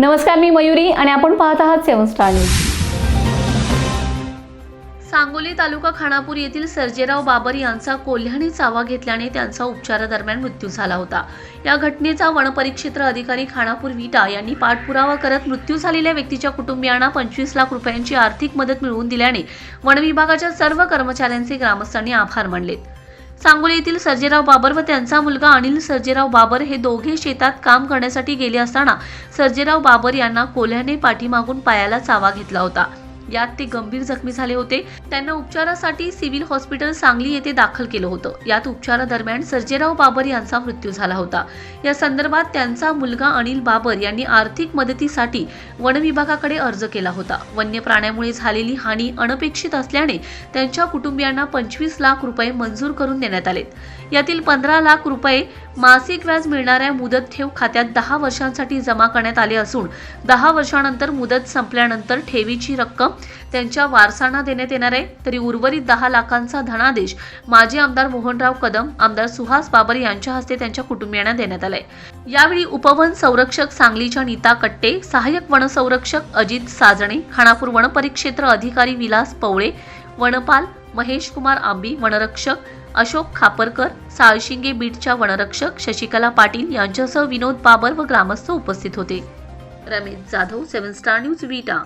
नमस्कार मी मयुरी आणि आपण पाहत आहात seven star news. Sangoli taluka Khanapur येथील सर्जेराव बाबर यांचा कोल्ह्याने चावा घेतल्याने त्यांचा उपचारादरम्यान मृत्यू झाला होता. या घटनेचा वनपरिक्षेत्र अधिकारी खानापूर विटा यांनी पाठपुरावा करत मृत्यू झालेल्या व्यक्तीच्या कुटुंबियांना पंचवीस लाख रुपयांची आर्थिक मदत मिळवून दिल्याने वनविभागाच्या सर्व कर्मचाऱ्यांचे ग्रामस्थांनी आभार मानलेत. सांगोली येथील सर्जेराव बाबर व त्यांचा मुलगा अनिल सर्जेराव बाबर हे दोघे शेतात काम करण्यासाठी गेले असताना सर्जेराव बाबर यांना कोल्ह्याने पाठीमागून पायाला चावा घेतला होता. यात ते गंभीर जखमी झाले होते. त्यांना उपचारासाठी सिव्हिल हॉस्पिटल सांगली येथे दाखल केलं होतं. यात उपचारादरम्यान सर्जेराव बाबर यांचा मृत्यू झाला होता. या संदर्भात त्यांचा मुलगा अनिल बाबर यांनी आर्थिक मदतीसाठी वन विभागाकडे अर्ज केला होता. वन्य प्राण्यामुळे झालेली हानी अनपेक्षित असल्याने त्यांच्या कुटुंबियांना पंचवीस लाख रुपये मंजूर करून देण्यात आलेत यातील पंधरा लाख रुपये मासिक व्याज मिळणाऱ्या मुदत ठेव खात्यात दहा वर्षांसाठी जमा करण्यात आले असून दहा वर्षानंतर मुदत संपल्यानंतर ठेवीची रक्कम त्यांच्या वारसांना देण्यात येणार आहे. तरी उर्वरित दहा लाखांचा धनादेश माजी आमदार मोहनराव कदम आमदार सुहास बाबर यांच्या हस्ते त्यांच्या कुटुंबियांना देण्यात आलाय. यावेळी उपवन संरक्षक सांगलीच्या नीता कट्टे सहाय्यक वनसंरक्षक अजित साजणे खानापूर वनपरिक्षेत्र अधिकारी विलास पवळे वनपाल महेश कुमार आंबी वनरक्षक अशोक खापरकर साळशिंगे बीटच्या वनरक्षक शशिकला पाटील यांच्यासह विनोद बाबर व ग्रामस्थ उपस्थित होते. Ramesh Jadhav seven star news Vita.